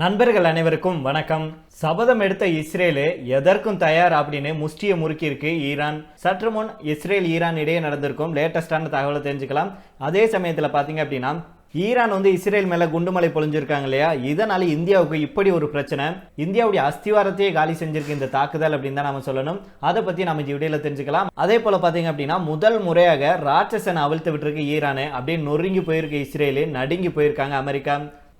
நண்பர்கள் அனைவருக்கும் வணக்கம். சபதம் எடுத்த இஸ்ரேலு எதற்கும் தயார் அப்படின்னு முஷ்டியை முறுக்கியிருக்கு ஈரான். சற்று முன் இஸ்ரேல் ஈரான் இடையே நடந்திருக்கும் லேட்டஸ்டான தகவலை தெரிஞ்சுக்கலாம். அதே சமயத்தில் பார்த்தீங்க அப்படின்னா ஈரான் வந்து இஸ்ரேல் மேல குண்டுமலை பொழிஞ்சிருக்காங்க இல்லையா? இதனால இந்தியாவுக்கு இப்படி ஒரு பிரச்சனை. இந்தியாவுடைய அஸ்திவாரத்தையே காலி செஞ்சிருக்கு இந்த தாக்குதல் அப்படின்னு தான் நம்ம சொல்லணும். அதை பத்தி நம்ம இந்த தெரிஞ்சுக்கலாம். அதே போல பாத்தீங்க அப்படின்னா முதல் முறையாக ராட்சசனை அவிழ்த்து விட்டுருக்கு ஈரானு அப்படியே நொறுங்கி போயிருக்கு இஸ்ரேலு. நடுங்கி போயிருக்காங்க அமெரிக்கா.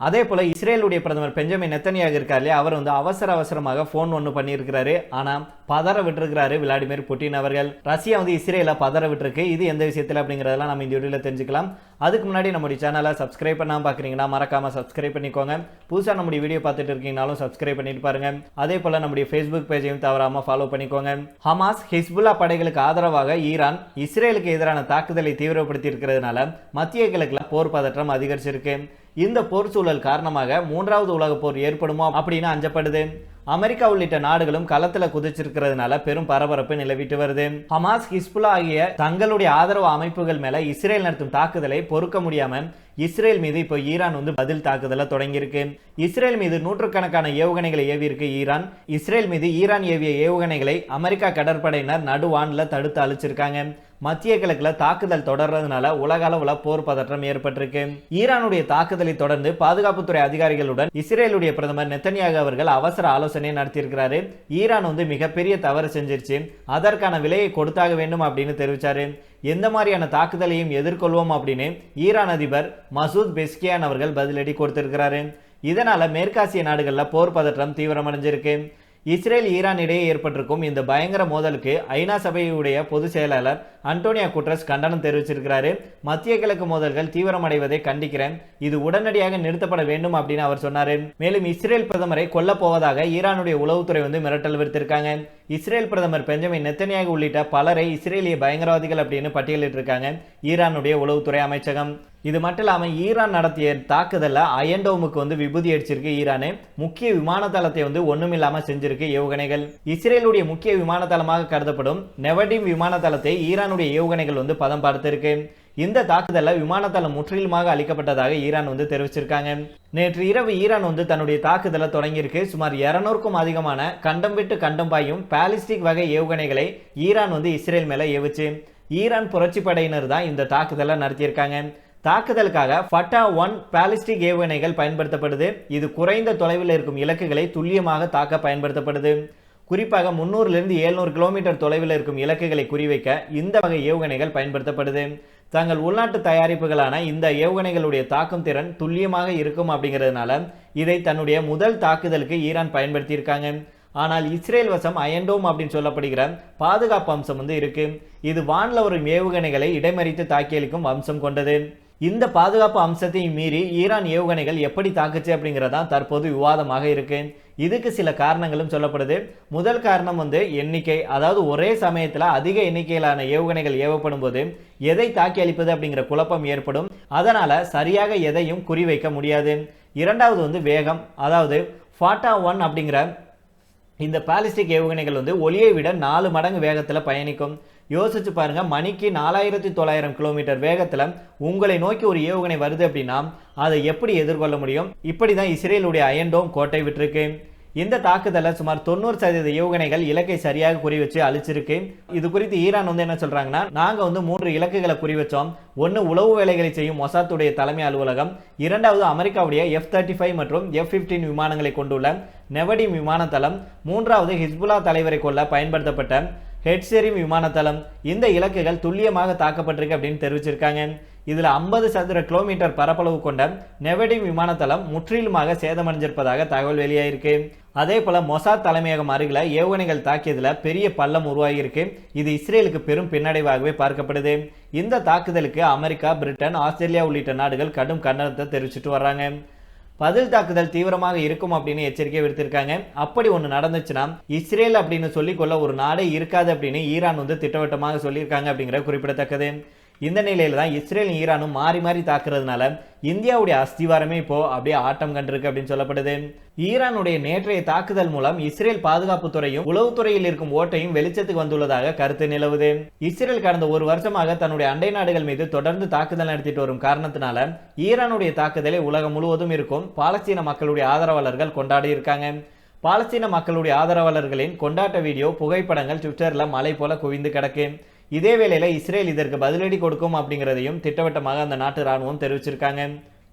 அதே போல் இஸ்ரேலுடைய பிரதமர் பெஞ்சமின் நெத்தனியாக இருக்கார் இல்லையா? அவர் வந்து அவசர அவசரமாக ஃபோன் ஒன்று பண்ணியிருக்கிறாரு. ஆனால் பதற விட்டுருக்கிறாரு விளாடிமிர் புட்டின் அவர்கள். ரஷ்யா வந்து இஸ்ரேலை பதற விட்டுருக்கு. இது எந்த விஷயத்தில் அப்படிங்கிறதெல்லாம் நம்ம இந்த வீடியோவில் தெரிஞ்சுக்கலாம். அதுக்கு முன்னாடி நம்முடைய சேனலை சப்ஸ்கிரைப் பண்ணாமல் பார்க்குறீங்கன்னா மறக்காமல் சப்ஸ்கிரைப் பண்ணிக்கோங்க. புதுசாக நம்முடைய வீடியோ பார்த்துட்டு இருக்கீங்கனாலும் சப்ஸ்கிரைப் பண்ணிட்டு பாருங்க. அதே போல் நம்முடைய ஃபேஸ்புக் பேஜையும் தவறாமல் ஃபாலோ பண்ணிக்கோங்க. ஹமாஸ் ஹிஸ்புல்லா படைகளுக்கு ஆதரவாக ஈரான் இஸ்ரேலுக்கு எதிரான தாக்குதலை தீவிரப்படுத்தி இருக்கிறதுனால மத்திய கிழக்கில் போர் பதற்றம் அதிகரிச்சிருக்கு. இந்த போர் சூழல் காரணமாக மூன்றாவது உலகப் போர் ஏற்படுமோ அப்படின்னு அஞ்சப்படுது. அமெரிக்கா உள்ளிட்ட நாடுகளும் களத்துல குதிச்சிருக்கிறதுனால பெரும் பரபரப்பு நிலவிட்டு வருது. ஹமாஸ் ஹிஸ்புல்லா ஆகிய தங்களுடைய ஆதரவு அமைப்புகள் மேல இஸ்ரேல் நடத்தும் தாக்குதலை பொறுக்க முடியாம இஸ்ரேல் மீது இப்போ ஈரான் வந்து பதில் தாக்குதலை தொடங்கியிருக்கு. இஸ்ரேல் மீது நூற்றுக்கணக்கான ஏவுகணைகளை ஏவியிருக்கு ஈரான். இஸ்ரேல் மீது ஈரான் ஏவிய ஏவுகணைகளை அமெரிக்கா கடற்படையினர் நடுவான்ல தடுத்து அழிச்சிருக்காங்க. மத்திய கிழக்கில் தாக்குதல் தொடர்றதுனால உலக போர் பதற்றம் ஏற்பட்டிருக்கு. ஈரானுடைய தாக்குதலை தொடர்ந்து பாதுகாப்புத்துறை அதிகாரிகளுடன் இஸ்ரேலுடைய பிரதமர் நெத்தனியாக அவர்கள் அவசர ஆலோசனை நடத்தியிருக்கிறாரு. ஈரான் வந்து மிகப்பெரிய தவறு செஞ்சிருச்சு. அதற்கான விலையை கொடுத்தாக வேண்டும் அப்படின்னு தெரிவித்தாரு எந்த மாதிரியான தாக்குதலையும் எதிர்கொள்வோம் அப்படின்னு ஈரான் அதிபர் மசூத் பெஸ்கியான் அவர்கள் பதிலடி கொடுத்திருக்கிறாரு. இதனால மேற்காசிய நாடுகளில் போர் பதற்றம் தீவிரமடைஞ்சிருக்கு. இஸ்ரேல் ஈரான் இடையே ஏற்பட்டிருக்கும் இந்த பயங்கர மோதலுக்கு ஐநா சபையுடைய பொதுச் செயலாளர் அன்டோனியா குட்ரஸ் கண்டனம் தெரிவிச்சிருக்கிறாரு. மத்திய கிழக்கு மோதல்கள் தீவிரமடைவதை கண்டிக்கிறேன். இது உடனடியாக நிறுத்தப்பட வேண்டும் அப்படின்னு அவர் சொன்னாரு. மேலும் இஸ்ரேல் பிரதமரை கொல்ல போவதாக ஈரானுடைய உளவுத்துறை வந்து மிரட்டல் விடுத்திருக்காங்க. இஸ்ரேல் பிரதமர் பெஞ்சமின் நெத்தனியாக உள்ளிட்ட பலரை இஸ்ரேலிய பயங்கரவாதிகள் அப்படின்னு பட்டியலிட்டிருக்காங்க ஈரானுடைய உளவுத்துறை அமைச்சகம். இது மட்டும் இல்லாமல் ஈரான் நடத்திய தாக்குதலில் அயன்டோமுக்கு வந்து விபூதி அடிச்சிருக்கு ஈரானு. முக்கிய விமான தளத்தை வந்து ஒன்றும் இல்லாமல் செஞ்சிருக்கு ஏவுகணைகள். இஸ்ரேலுடைய முக்கிய விமான தளமாக கருதப்படும் நெவடிம் விமான தளத்தை ஈரானுடைய ஏவுகணைகள் வந்து பதம் பார்த்திருக்கு. இந்த தாக்குதலில் விமானத்தளம் முற்றிலுமாக அளிக்கப்பட்டதாக ஈரான் வந்து தெரிவிச்சிருக்காங்க. நேற்று இரவு ஈரான் வந்து தன்னுடைய தாக்குதலை தொடங்கியிருக்கு. சுமார் இருநூறுக்கும் அதிகமான கண்டம் விட்டு கண்டம் பாயும் பாலிஸ்டிக் வகை ஏவுகணைகளை ஈரான் வந்து இஸ்ரேல் மேலே ஏவுச்சு. ஈரான் புரட்சி படையினர் தான் இந்த தாக்குதலை நடத்தியிருக்காங்க. தாக்குதலுக்காக ஃபட்டா ஒன் பாலிஸ்டிக் ஏவுகணைகள் பயன்படுத்தப்படுது. இது குறைந்த தொலைவில் இருக்கும் இலக்குகளை துல்லியமாக தாக்க பயன்படுத்தப்படுது. குறிப்பாக முன்னூறுலேருந்து எழுநூறு கிலோமீட்டர் தொலைவில் இருக்கும் இலக்குகளை குறிவைக்க இந்த வகை ஏவுகணைகள் பயன்படுத்தப்படுது. தங்கள் உள்நாட்டு தயாரிப்புகளான இந்த ஏவுகணைகளுடைய தாக்கும் திறன் துல்லியமாக இருக்கும் அப்படிங்கிறதுனால இதை தன்னுடைய முதல் தாக்குதலுக்கு ஈரான் பயன்படுத்தியிருக்காங்க. ஆனால் இஸ்ரேல் வசம் அயண்டோம் அப்படின்னு சொல்லப்படுகிற பாதுகாப்பு அம்சம் வந்து இருக்கு. இது வானில் வரும் ஏவுகணைகளை இடைமறித்து தாக்கியளிக்கும் அம்சம் கொண்டது. இந்த பாதுகாப்பு அம்சத்தையும் மீறி ஈரான் ஏவுகணைகள் எப்படி தாக்குச்சு அப்படிங்கிறதான் தற்போது விவாதமாக இருக்கு. இதுக்கு சில காரணங்களும் சொல்லப்படுது. முதல் காரணம் வந்து எண்ணிக்கை. அதாவது ஒரே சமயத்தில் அதிக எண்ணிக்கையிலான ஏவுகணைகள் ஏவப்படும் போது எதை தாக்கி அளிப்பது அப்படிங்கிற குழப்பம் ஏற்படும். அதனால சரியாக எதையும் குறிவைக்க முடியாது. இரண்டாவது வந்து வேகம். அதாவது ஃபாட்டா ஒன் அப்படிங்கிற இந்த பாலிஸ்டிக் ஏவுகணைகள் வந்து ஒளியை விட நாலு மடங்கு வேகத்தில் பயணிக்கும். யோசிச்சு பாருங்கள் மணிக்கு நாலாயிரத்தி தொள்ளாயிரம் கிலோமீட்டர் வேகத்தில் உங்களை நோக்கி ஒரு ஏவுகணை வருது அப்படின்னா அதை எப்படி எதிர்கொள்ள முடியும்? இப்படி தான் இஸ்ரேலுடைய அயன்டோம் கோட்டை விட்டுருக்கு. இந்த தாக்குதலில் சுமார் தொண்ணூறு சதவீத ஏவுகணைகள் இலக்கை சரியாக குறி வச்சு அழிச்சிருக்கு. இது குறித்து ஈரான் வந்து என்ன சொல்றாங்கன்னா நாங்கள் வந்து மூன்று இலக்குகளை குறி வச்சோம் ஒன்று உளவு வேலைகளை செய்யும் மொசாத்துடைய தலைமை அலுவலகம் இரண்டாவது அமெரிக்காவுடைய எஃப் தேர்ட்டி ஃபைவ் மற்றும் எஃப் ஃபிஃப்டீன் விமானங்களை கொண்டுள்ள நெவடிம் விமானத்தளம் மூன்றாவது ஹிஸ்புல்லா தலைவரை கொள்ள பயன்படுத்தப்பட்ட ஹெட்செரிம் விமானத்தளம் இந்த இலக்குகள் துல்லியமாக தாக்கப்பட்டிருக்கு அப்படின்னு தெரிவிச்சிருக்காங்க. இதில் ஐம்பது சதுர கிலோமீட்டர் பரப்பளவு கொண்ட நெவடிம் விமானத்தளம் முற்றிலுமாக சேதமடைஞ்சிருப்பதாக தகவல் வெளியாயிருக்கு. அதே போல மொசாத் தலைமையகம் அருகில் ஏவுகணைகள் தாக்கியதில் பெரிய பள்ளம் உருவாகியிருக்கு. இது இஸ்ரேலுக்கு பெரும் பின்னடைவாகவே பார்க்கப்படுது. இந்த தாக்குதலுக்கு அமெரிக்கா பிரிட்டன் ஆஸ்திரேலியா உள்ளிட்ட நாடுகள் கடும் கண்டனத்தை தெரிவிச்சிட்டு வர்றாங்க. பதில் தாக்குதல் தீவிரமாக இருக்கும் அப்படின்னு எச்சரிக்கை விடுத்திருக்காங்க. அப்படி ஒன்று நடந்துச்சுன்னா இஸ்ரேல் அப்படின்னு சொல்லிக்கொள்ள ஒரு நாடே இருக்காது அப்படின்னு ஈரான் வந்து திட்டவட்டமாக சொல்லியிருக்காங்க அப்படிங்கிற குறிப்பிடத்தக்கது. இந்த நிலையில் தான் இஸ்ரேல் ஈரானும் மாறி மாறி தாக்குறதுனால இந்தியாவுடைய அஸ்திவாரமே இப்போ அப்படியே ஆட்டம் கண்டிருக்கு அப்படின்னு சொல்லப்படுது. ஈரானுடைய நேற்றைய தாக்குதல் மூலம் இஸ்ரேல் பாதுகாப்பு துறையும் உளவுத்துறையில் இருக்கும் ஓட்டையும் வெளிச்சத்துக்கு வந்துள்ளதாக கருத்து நிலவுது. இஸ்ரேல் கடந்த ஒரு வருஷமாக தன்னுடைய அண்டை நாடுகள் மீது தொடர்ந்து தாக்குதல் நடத்திட்டு வரும் காரணத்தினால ஈரானுடைய தாக்குதலை உலகம் முழுவதும் இருக்கும். பாலஸ்தீன மக்களுடைய ஆதரவாளர்கள் கொண்டாடி இருக்காங்க. பாலஸ்தீன மக்களுடைய ஆதரவாளர்களின் கொண்டாட்ட வீடியோ புகைப்படங்கள் ட்விட்டரில் மலை போல குவிந்து கிடக்கு. இதே வேளையில இஸ்ரேல் இதற்கு பதிலடி கொடுக்கும் அப்படிங்கிறதையும் திட்டவட்டமாக அந்த நாட்டு ராணுவம் தெரிவிச்சிருக்காங்க.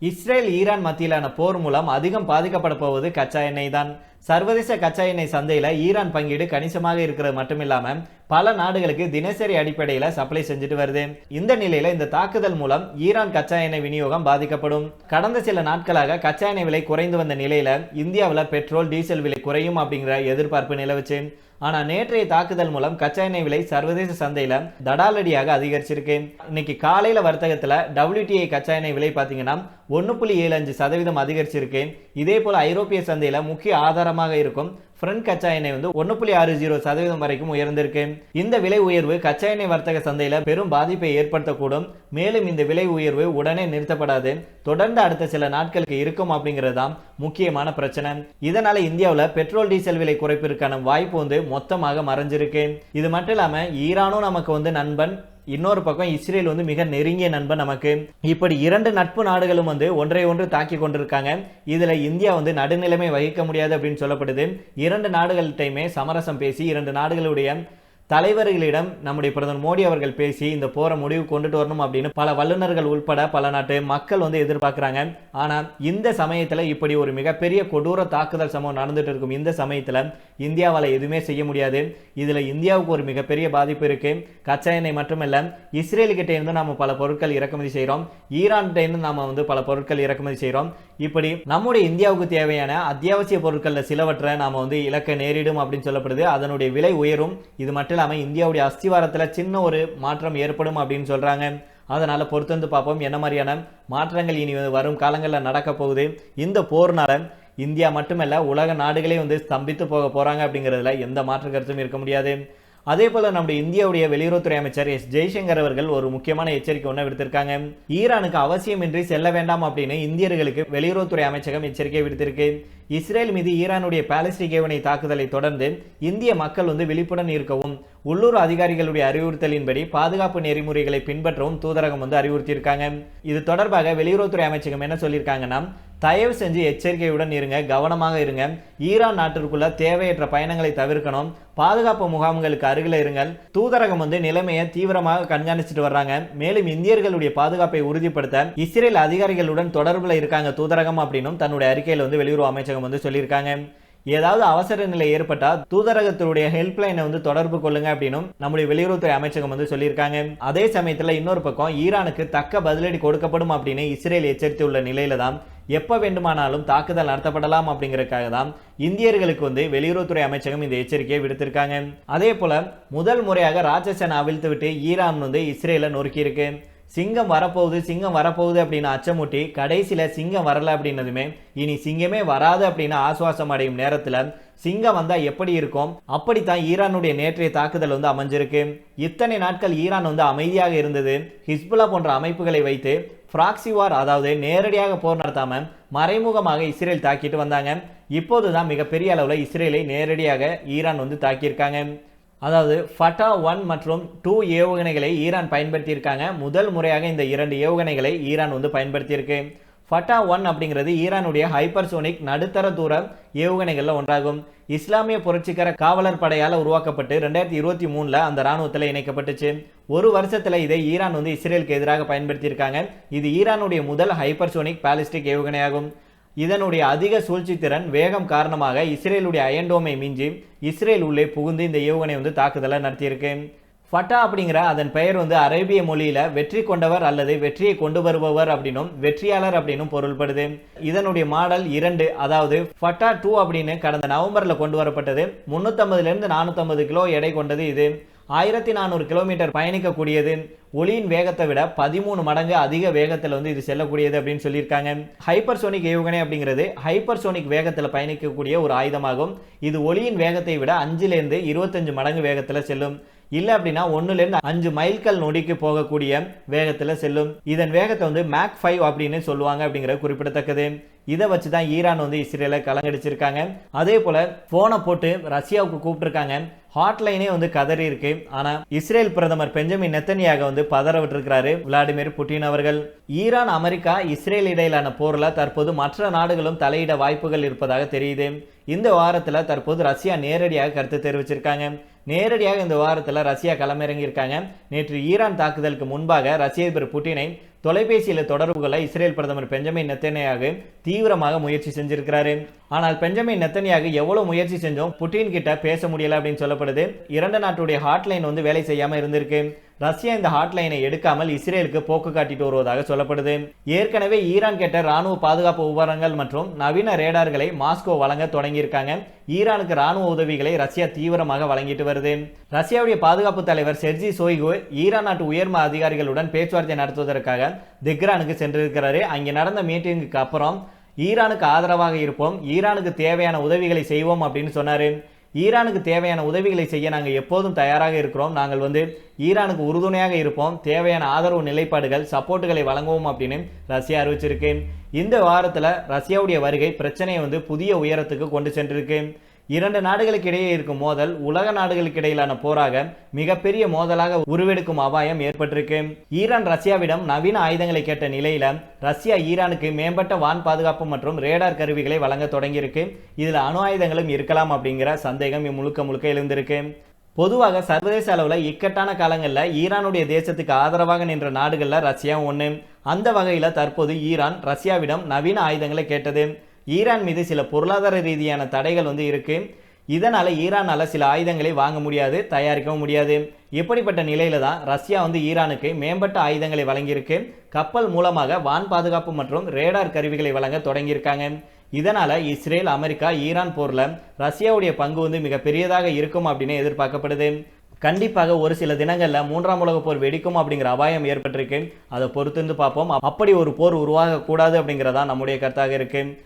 இஸ்ரேல் ஈரான் மத்தியிலான போர் மூலம் அதிகம் பாதிக்கப்பட போவது கச்சா எண்ணெய் தான். சர்வதேச கச்சா எண்ணெய் சந்தையில் ஈரான் பங்கீடு கணிசமாக இருக்கிறது மட்டும் இல்லாமல் பல நாடுகளுக்கு தினசரி அடிப்படையில சப்ளை செஞ்சுட்டு வருது. இந்த நிலையில இந்த தாக்குதல் மூலம் ஈரான் கச்சா எண்ணெய் விநியோகம் பாதிக்கப்படும். கடந்த சில நாட்களாக கச்சா எண்ணெய் விலை குறைந்து வந்த நிலையில இந்தியாவில் பெட்ரோல் டீசல் விலை குறையும் அப்படிங்கிற எதிர்பார்ப்பு நிலவுச்சு. ஆனா நேற்றைய தாக்குதல் மூலம் கச்சா எண்ணெய் விலை சர்வதேச சந்தையில தடாலடியாக அதிகரிச்சிருக்கு. இன்னைக்கு காலையில வர்த்தகத்துல டபிள்யூடிஐ கச்சா எண்ணெய் விலை பாத்தீங்கன்னா ஒன்று புள்ளி ஏழு அஞ்சு சதவீதம் அதிகரிச்சிருக்கு. இதே போல ஐரோப்பிய சந்தையில முக்கிய ஆதாரம் ஆதாரமாக இருக்கும். ஃப்ரண்ட் கச்சா எண்ணெய் வந்து ஒன்று புள்ளி ஆறு ஜீரோ சதவீதம் வரைக்கும் உயர்ந்திருக்கு. இந்த விலை உயர்வு கச்சா எண்ணெய் வர்த்தக சந்தையில பெரும் பாதிப்பை ஏற்படுத்தக்கூடும். மேலும் இந்த விலை உயர்வு உடனே நிறுத்தப்படாது. தொடர்ந்து அடுத்த சில நாட்களுக்கு இருக்கும் அப்படிங்கிறது தான் முக்கியமான பிரச்சனை. இதனால இந்தியாவில் பெட்ரோல் டீசல் விலை குறைப்பிற்கான வாய்ப்பு வந்து மொத்தமாக மறைஞ்சிருக்கு. இது மட்டும் இல்லாம ஈரானும் நமக்கு வந்து நண்பன் இன்னொரு பக்கம் இஸ்ரேல் வந்து மிக நெருங்கிய நண்பன் நமக்கு. இப்படி இரண்டு நட்பு நாடுகளும் வந்து ஒன்றை ஒன்று தாக்கி கொண்டிருக்காங்க. இதில் இந்தியா வந்து நடுநிலைமை வகிக்க முடியாது அப்படின்னு சொல்லப்படுது. இரண்டு நாடுகள்கிட்டையுமே சமரசம் பேசி இரண்டு நாடுகளுடைய தலைவர்களிடம் நம்முடைய பிரதமர் மோடி அவர்கள் பேசி இந்த போரை முடிவு கொண்டுட்டு வரணும் அப்படின்னு பல வல்லுநர்கள் உட்பட பல நாட்டு மக்கள் வந்து எதிர்பார்க்குறாங்க. ஆனால் இந்த சமயத்தில் இப்படி ஒரு மிகப்பெரிய கொடூர தாக்குதல் சம்பவம் நடந்துட்டு இருக்கும். இந்த சமயத்தில் இந்தியாவால் எதுவுமே செய்ய முடியாது. இதில் இந்தியாவுக்கு ஒரு மிகப்பெரிய பாதிப்பு இருக்குது கச்சா எண்ணெய் மட்டுமல்ல இஸ்ரேல் இருந்து நாம் பல பொருட்கள் இறக்குமதி செய்கிறோம் ஈரான்கிட்ட இருந்து நாம் வந்து பல பொருட்கள் இறக்குமதி செய்கிறோம் இப்படி நம்முடைய இந்தியாவுக்கு தேவையான அத்தியாவசிய பொருட்களில் சிலவற்றை நாம் வந்து இழக்க நேரிடும் அப்படின்னு சொல்லப்படுது. அதனுடைய விலை உயரும். இது மட்டும் இல்லாமல் இந்தியாவுடைய அஸ்திவாரத்தில் சின்ன ஒரு மாற்றம் ஏற்படும் அப்படின்னு சொல்றாங்க. அதனால பொறுத்து வந்து பார்ப்போம் என்ன மாதிரியான மாற்றங்கள் இனி வரும் காலங்களில் நடக்க போகுது. இந்த போர்னால இந்தியா மட்டுமல்ல உலக நாடுகளே வந்து ஸ்தம்பித்து போக போறாங்க அப்படிங்கிறதுல எந்த மாற்று கருத்தும் இருக்க முடியாது. அதே போல நம்முடைய இந்தியாவுடைய வெளியுறவுத்துறை அமைச்சர் எஸ். ஜெய்சங்கர் அவர்கள் ஒரு முக்கியமான எச்சரிக்கை ஒன்று விடுத்திருக்காங்க. ஈரானுக்கு அவசியமின்றி செல்ல வேண்டாம் அப்படின்னு இந்தியர்களுக்கு வெளியுறவுத்துறை அமைச்சகம் எச்சரிக்கை விடுத்திருக்கு. இஸ்ரேல் மீது ஈரானுடைய பாலஸ்டிக் ஏவனை தாக்குதலை தொடர்ந்து இந்திய மக்கள் வந்து விழிப்புடன் இருக்கவும் உள்ளூர் அதிகாரிகளுடைய அறிவுறுத்தலின்படி பாதுகாப்பு நெறிமுறைகளை பின்பற்றவும் தூதரகம் வந்து அறிவுறுத்தியிருக்காங்க. இது தொடர்பாக வெளியுறவுத்துறை அமைச்சகம் என்ன சொல்லியிருக்காங்கன்னா தயவு செஞ்சு எச்சரிக்கையுடன் இருங்க கவனமாக இருங்க. ஈரான் நாட்டிற்குள்ள தேவையற்ற பயணங்களை தவிர்க்கணும். பாதுகாப்பு முகாம்களுக்கு அருகில் இருங்கள். தூதரகம் வந்து நிலைமையை தீவிரமாக கண்காணிச்சுட்டு வர்றாங்க. மேலும் இந்தியர்களுடைய பாதுகாப்பை உறுதிப்படுத்த இஸ்ரேல் அதிகாரிகளுடன் தொடர்பில் இருக்காங்க தூதரகம் அப்படின்னும் தன்னுடைய அறிக்கையில் வந்து வெளியுறவு அமைச்சகம் வந்து சொல்லியிருக்காங்க. ஏதாவது அவசர நிலை ஏற்பட்டால் தூதரகத்தினுடைய ஹெல்ப்லைனை வந்து தொடர்பு கொள்ளுங்க அப்படின்னும் நம்முடைய வெளியுறவுத்துறை அமைச்சகம் வந்து சொல்லியிருக்காங்க. அதே சமயத்தில் இன்னொரு பக்கம் ஈரானுக்கு தக்க பதிலடி கொடுக்கப்படும் அப்படின்னு இஸ்ரேல் எச்சரித்துள்ள நிலையில தான் எப்போ வேண்டுமானாலும் தாக்குதல் நடத்தப்படலாம் அப்படிங்கிறதுக்காக தான் இந்தியர்களுக்கு வந்து வெளியுறவுத்துறை அமைச்சகம் இந்த எச்சரிக்கையை விடுத்திருக்காங்க. அதே போல முதல் முறையாக ராட்சசனை அவிழ்த்து விட்டு ஈரான் வந்து இஸ்ரேலை நொறுக்கியிருக்கு. சிங்கம் வரப்போகுது சிங்கம் வரப்போகுது அப்படின்னு அச்சமூட்டி கடைசியில் சிங்கம் வரலை அப்படின்னதுமே இனி சிங்கமே வராது அப்படின்னு ஆசுவாசம் அடையும் நேரத்தில் சிங்கம் வந்தால் எப்படி இருக்கும்? அப்படித்தான் ஈரானுடைய நேற்றைய தாக்குதல் வந்து அமைஞ்சிருக்கு. இத்தனை நாட்கள் ஈரான் வந்து அமைதியாக இருந்தது. ஹிஸ்புல்லா போன்ற அமைப்புகளை வைத்து ஃப்ராக்சி வார் அதாவது நேரடியாக போர் நடத்தாம மறைமுகமாக இஸ்ரேல் தாக்கிட்டு வந்தாங்க. இப்போதுதான் மிகப்பெரிய அளவில் இஸ்ரேலை நேரடியாக ஈரான் வந்து தாக்கியிருக்காங்க. அதாவது ஃபட்டா ஒன் மற்றும் டூ ஏவுகணைகளை ஈரான் பயன்படுத்தியிருக்காங்க. முதல் முறையாக இந்த இரண்டு ஏவுகணைகளை ஈரான் வந்து பயன்படுத்தியிருக்கு. ஃபட்டா ஒன் அப்படிங்கிறது ஈரானுடைய ஹைப்பர்சோனிக் நடுத்தர தூர ஏவுகணைகளில் ஒன்றாகும். இஸ்லாமிய புரட்சிகர காவலர் படையால் உருவாக்கப்பட்டு ரெண்டாயிரத்தி இருபத்தி மூணில் அந்த இராணுவத்தில் இணைக்கப்பட்டுச்சு. ஒரு வருஷத்தில் இதை ஈரான் வந்து இஸ்ரேலுக்கு எதிராக பயன்படுத்தியிருக்காங்க. இது ஈரானுடைய முதல் ஹைப்பர்சோனிக் பாலிஸ்டிக் ஏவுகணையாகும். இதனுடைய அதிக சூழ்ச்சி திறன் வேகம் காரணமாக இஸ்ரேலுடைய அயன்டோமை மிஞ்சி இஸ்ரேல் உள்ளே புகுந்து இந்த ஏவுகணை வந்து தாக்குதலை நடத்தியிருக்கு. ஃபட்டா அப்படிங்கிற அதன் பெயர் வந்து அரேபிய மொழியில வெற்றி கொண்டவர் அல்லது வெற்றியை கொண்டு வருபவர் அப்படின்னும் வெற்றியாளர் அப்படின்னும் பொருள்படுது. இதனுடைய மாடல் இரண்டு அதாவது ஃபட்டா டூ அப்படின்னு கடந்த நவம்பர்ல கொண்டு வரப்பட்டது. முன்னூத்தம்பதுல இருந்து கிலோ எடை கொண்டது இது. ஆயிரத்தி நானூறு கிலோமீட்டர் பயணிக்கக்கூடியது. ஒளியின் வேகத்தை விட பதிமூணு மடங்கு அதிக வேகத்தில் வந்து இது செல்லக்கூடியது அப்படின்னு சொல்லியிருக்காங்க. ஹைப்பர்சோனிக் ஏவுகணை அப்படிங்கிறது ஹைப்பர்சோனிக் வேகத்தில் பயணிக்கக்கூடிய ஒரு ஆயுதமாகும். இது ஒளியின் வேகத்தை விட அஞ்சுலேருந்து இருபத்தஞ்சு மடங்கு வேகத்தில் செல்லும். இல்லை அப்படின்னா ஒன்றுலேருந்து அஞ்சு மைல்கள் நொடிக்கு போகக்கூடிய வேகத்தில் செல்லும். இதன் வேகத்தை வந்து மேக் ஃபைவ் அப்படின்னு சொல்லுவாங்க அப்படிங்கிற குறிப்பிடத்தக்கது. இதை வச்சு தான் ஈரான் வந்து இஸ்ரேலை கலங்கடிச்சிருக்காங்க. அதே போல போனை போட்டு ரஷ்யாவுக்கு கூப்பிட்டுருக்காங்க. ஹாட்லைனே வந்து கதறி இருக்கு. ஆனா இஸ்ரேல் பிரதமர் பெஞ்சமின் நெத்தனியாக வந்து பதற விட்டுருக்கிறாரு விளாடிமிர் புட்டின் அவர்கள். ஈரான் அமெரிக்கா இஸ்ரேல் இடையிலான போர்ல தற்போது மற்ற நாடுகளும் தலையிட வாய்ப்புகள் இருப்பதாக தெரியுது. இந்த வாரத்தில் தற்போது ரஷ்யா நேரடியாக கருத்து தெரிவிச்சிருக்காங்க. நேரடியாக இந்த வாரத்தில் ரஷ்யா களமிறங்கியிருக்காங்க. நேற்று ஈரான் தாக்குதலுக்கு முன்பாக ரஷ்ய அதிபர் புட்டினை தொலைபேசியில் தொடர்புகளை இஸ்ரேல் பிரதமர் பெஞ்சமின் நெத்தனையாக தீவிரமாக முயற்சி செஞ்சிருக்கிறாரு. ஆனால் பெஞ்சமின் நெத்தனியாக எவ்வளவு முயற்சி செஞ்சோம் புட்டின் கிட்ட பேச முடியல அப்படின்னு சொல்லப்படுது. இரண்டு நாட்டுடைய ஹாட்லைன் வந்து வேலை செய்யாம இருந்திருக்கு. ரஷ்யா இந்த ஹாட்லைனை எடுக்காமல் இஸ்ரேலுக்கு போக்கு காட்டிட்டு வருவதாக சொல்லப்படுது. ஏற்கனவே ஈரான் கேட்ட ராணுவ பாதுகாப்பு உபகரணங்கள் மற்றும் நவீன ரேடார்களை மாஸ்கோ வழங்க தொடங்கியிருக்காங்க. ஈரானுக்கு ராணுவ உதவிகளை ரஷ்யா தீவிரமாக வழங்கிட்டு வருது. ரஷ்யாவுடைய பாதுகாப்பு தலைவர் செர்ஜி சோய்கு ஈரான் நாட்டு உயர்ம அதிகாரிகளுடன் பேச்சுவார்த்தை நடத்துவதற்காக திக்ரானுக்கு சென்றிருக்கிறாரு. அங்கே நடந்த மீட்டிங்குக்கு அப்புறம் ஈரானுக்கு ஆதரவாக இருப்போம். ஈரானுக்கு தேவையான உதவிகளை செய்வோம் அப்படின்னு சொன்னாரு. ஈரானுக்கு தேவையான உதவிகளை செய்ய நாங்கள் எப்போதும் தயாராக இருக்கிறோம். நாங்கள் வந்து ஈரானுக்கு உறுதுணையாக இருப்போம். தேவையான ஆதரவு நிலைப்பாடுகள் சப்போர்ட்டுகளை வழங்குவோம் அப்படின்னு ரஷ்யா அறிவிச்சிருக்கு. இந்த வாரத்தில் ரஷ்யாவுடைய வருகை பிரச்சனையை வந்து புதிய உயரத்துக்கு கொண்டு சென்றிருக்கு. இரண்டு நாடுகளுக்கு இடையே இருக்கும் மோதல் உலக நாடுகளுக்கு இடையிலான போராக மிகப்பெரிய மோதலாக உருவெடுக்கும் அபாயம் ஏற்பட்டிருக்கு. ஈரான் ரஷ்யாவிடம் நவீன ஆயுதங்களை கேட்ட நிலையில ரஷ்யா ஈரானுக்கு மேம்பட்ட வான் பாதுகாப்பு மற்றும் ரேடார் கருவிகளை வழங்க தொடங்கியிருக்கு. இதில் அணு ஆயுதங்களும் இருக்கலாம் அப்படிங்கிற சந்தேகம் முழுக்க முழுக்க எழுந்திருக்கு. பொதுவாக சர்வதேச அளவில் இக்கட்டான காலங்களில் ஈரானுடைய தேசத்துக்கு ஆதரவாக நின்ற நாடுகளில் ரஷ்யா ஒன்று அந்த வகையில் தற்போது ஈரான் ரஷ்யாவிடம் நவீன ஆயுதங்களை கேட்டது. ஈரான் மீது சில பொருளாதார ரீதியான தடைகள் வந்து இருக்குது இதனால் ஈரானால சில ஆயுதங்களை வாங்க முடியாது தயாரிக்கவும் முடியாது. இப்படிப்பட்ட நிலையில தான் ரஷ்யா வந்து ஈரானுக்கு மேம்பட்ட ஆயுதங்களை வழங்கியிருக்கு. கப்பல் மூலமாக வான் பாதுகாப்பு மற்றும் ரேடார் கருவிகளை வழங்க தொடங்கியிருக்காங்க. இதனால் இஸ்ரேல் அமெரிக்கா ஈரான் போரில் ரஷ்யாவுடைய பங்கு வந்து மிக பெரியதாக இருக்கும் அப்படின்னு எதிர்பார்க்கப்படுது. கண்டிப்பாக ஒரு சில தினங்களில் மூன்றாம் உலக போர் வெடிக்கும் அப்படிங்கிற அபாயம் ஏற்பட்டிருக்கு. அதை பொறுத்திருந்து பார்ப்போம். அப்படி ஒரு போர் உருவாகக்கூடாது அப்படிங்கிறதான் நம்முடைய கருத்தாக இருக்குது